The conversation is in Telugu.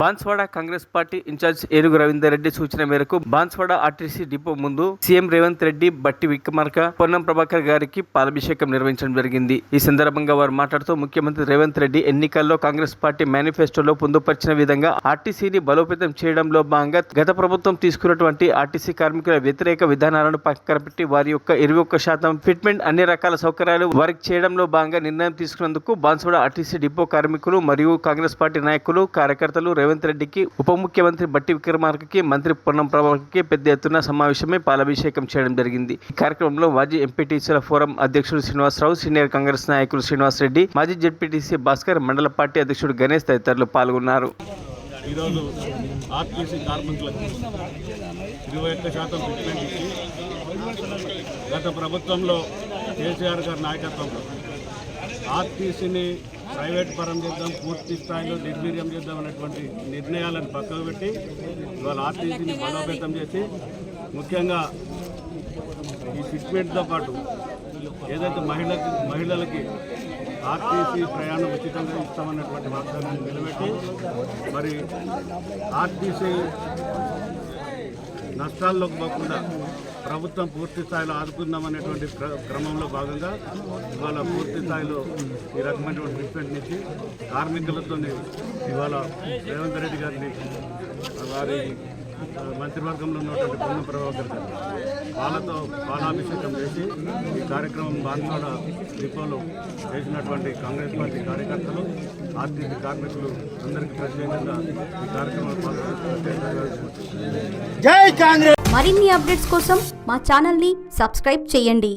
బాన్స్వాడ కాంగ్రెస్ పార్టీ ఇన్ఛార్జ్ ఏనుగు రవీందర్ రెడ్డి సూచన మేరకు బాన్స్వాడ ఆర్టీసీ డిపో ముందు సీఎం రేవంత్ రెడ్డి బట్టి విక్రమార్క పొన్నం ప్రభాకర్ గారికి పాలాభిషేకం నిర్వహించడం జరిగింది. ఈ సందర్భంగా వారు మాట్లాడుతూ ముఖ్యమంత్రి రేవంత్ రెడ్డి ఎన్నికల్లో కాంగ్రెస్ పార్టీ మేనిఫెస్టోలో పొందుపరిచిన విధంగా ఆర్టీసీని బలోపేతం చేయడంలో భాగంగా గత ప్రభుత్వం తీసుకున్నటువంటి ఆర్టీసీ కార్మికుల వ్యతిరేక విధానాలను పక్కన పెట్టి వారి యొక్క ఇరవై ఒక్క శాతం ఫిట్మెంట్ అన్ని రకాల సౌకర్యాలు వారికి చేయడంలో భాగంగా నిర్ణయం తీసుకున్నందుకు బాన్స్వాడ ఆర్టీసీ డిపో కార్మికులు మరియు కాంగ్రెస్ పార్టీ నాయకులు కార్యకర్తలు రేవంత్ రెడ్డికి ఉప ముఖ్యమంత్రి బట్టి విక్రమార్కకి మంత్రి పొన్నం ప్రభాకర్కి పెద్ద ఎత్తున సమావేశమై పాలాభిషేకం చేయడం జరిగింది. ఈ కార్యక్రమంలో మాజీ ఎంపీటీసీల ఫోరం అధ్యక్షుడు శ్రీనివాసరావు సీనియర్ కాంగ్రెస్ నాయకులు శ్రీనివాస్ రెడ్డి మాజీ జెడ్పీటీసీ భాస్కర్ మండల పార్టీ అధ్యక్షుడు గణేష్ తదితరులు పాల్గొన్నారు. ఈరోజు ఆర్టీసీ కార్మికులకు ఇరవై ఒక్క శాతం ఇచ్చి గత ప్రభుత్వంలో కేసీఆర్ గారి నాయకత్వంలో ఆర్టీసీని ప్రైవేట్ పరం చేద్దాం పూర్తి స్థాయిలో నిర్వీర్యం చేద్దాం అనేటువంటి నిర్ణయాలను పక్కకు పెట్టి ఇవాళ ఆర్టీసీని బలోపేతం చేసి ముఖ్యంగా ఈ ఫిట్మెంట్తో పాటు ఏదైతే మహిళకి మహిళలకి ఆర్టీసీ ప్రయాణం ఉచితంగా ఇస్తామన్నటువంటి వాగ్దానాన్ని నిలబెట్టి మరి ఆర్టీసీ నష్టాల్లోకి పోకుండా ప్రభుత్వం పూర్తి స్థాయిలో ఆదుకుందామనేటువంటి క్ర- క్రమంలో భాగంగా ఇవాళ పూర్తి స్థాయిలో ఈ రకమైనటువంటి ట్రీట్మెంట్ ఇచ్చి కార్మికులతో ఇవాళ రేవంత్ రెడ్డి గారిని వారి మంత్రివర్గంలో ఉన్నటువంటి పొన్న ప్రభాకర్ గారు వాళ్ళతో బాలాభిషేకం చేసి ఈ కార్యక్రమం బాన్సాడ డిపోలో చేసినటువంటి కాంగ్రెస్ పార్టీ కార్యకర్తలు ఆర్టీసీ కార్మికులు అందరికీ ప్రత్యేకంగా ఈ జై కాంగ్రెస్ మరిన్ని అప్డేట్స్ కోసం మా ఛానల్ని సబ్స్క్రైబ్ చేయండి.